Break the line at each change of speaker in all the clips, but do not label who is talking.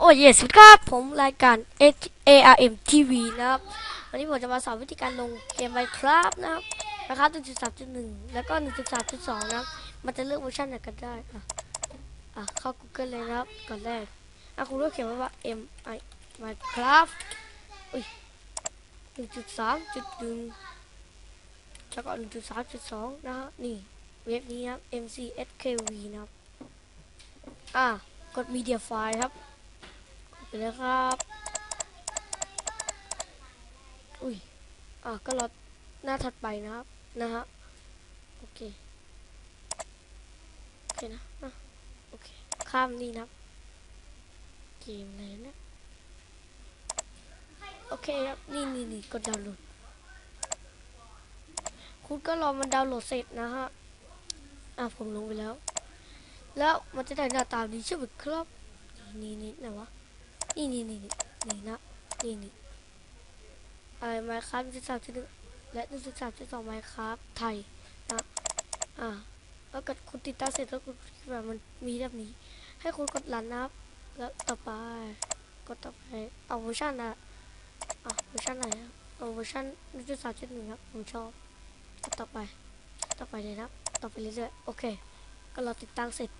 โอ้ยสวัสดีครับ ผมรายการ ARM TV นะครับ วันนี้ผมจะมาสอนวิธีการลงเกม Minecraft นะครับนะครับ1.3.1 แล้วก็ 1.3.2 นะครับ มันจะเลือกเวอร์ชันไหนกันได้ อะ อะ เข้า Google เลยนะครับ ก่อนแรก อะ คุณต้องเขียนไว้ว่า M I Minecraft อุ้ย1.3.1แล้วก็1.3.2 นะฮะ นี่ เว็บนี้ครับ MCSKV นะครับ อะกด Media File ครับ ดไปเลยครับ อุ้ย อะ ก็รอหน้าถัดไปนะครับ นะฮะ โอเค โอเคนะอะโอเค ข้ามนี่นะเกมอะไรนะ โอเคครับ นี่นี่นี่กดดาวน์โหลด คุณก็รอมันดาวน์โหลดเสร็จนะฮะ อะ ผมลงไปแล้ว แล้วมันจะได้หน้าตาดีใช่ไหมครับ นี่นี่ไหนวะ นี่นี่นี่นี่นี่นะนี่นี่อะไรไมค์ครับจุดสามจุดหนึ่งและจุดสามจุดสองไมค์ครับไทยนะอ่าแล้วก็คุณติดตั้งเสร็จแล้วคุณแบบมันมีแบบนี้ ให้คุณกดรันนะครับ แล้วต่อไปกดต่อไปเอาเวอร์ชันนะอะเวอร์ชันไหนอะเอาเวอร์ชันจุดสามจุดหนึ่งครับผมชอบกดต่อไป ต่อไปเลยนะครับต่อไปเรื่อยๆโอเค ก็เราติดตั้งเสร็จ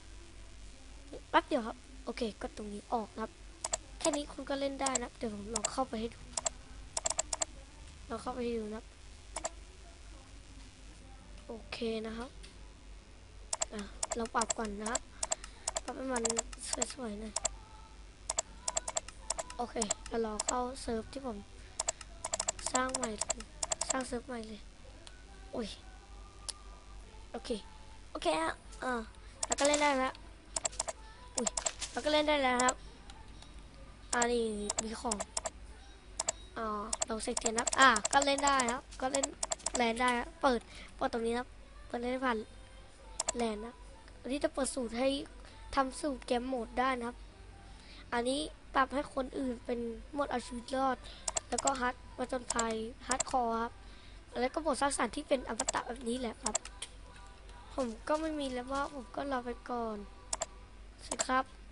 แป๊บเดียวครับ โอเค ก็ตรงนี้ออกนะครับ ค่นี้คุณก็เล่นได้นะ เดี๋ยวผมลองเข้าไปให้ดูลองเข้าไปให้ดูนะ โอเคนะครับ อะ เราปรับก่อนนะครับปรับให้มันสวยๆหน่อยโอเคแล้วราเข้าเซิร์ฟที่ผม สร้างใหม่ สร้างเซิร์ฟใหม่เลย โอ้ย โอเค โอเคอะอ่าแล้วก็เล่นได้แล้วอุ้ยแล้วก็เล่นได้แล้วครับ อ่านี่มีของอ่าเราเซ็กเทียนครับ อ่าก็เล่นได้ครับ ก็เล่นแลนได้ครับเปิด เปิดตรงนี้ครับ เปิดเล่นผ่านแลนนะอันนี้จะเปิดสูตรให้ทำสูตรเกมโหมดได้นะครับ อันนี้ปรับให้คนอื่นเป็นโหมดอาชีวิตรอด แล้วก็ฮัดประจนภัยฮัดคอครับ แล้วก็บทสร้างสรรค์ที่เป็นอมตะแบบนี้แหละครับ ผมก็ไม่มีแล้วว่าผมก็รอไปก่อนสวัสดีครับ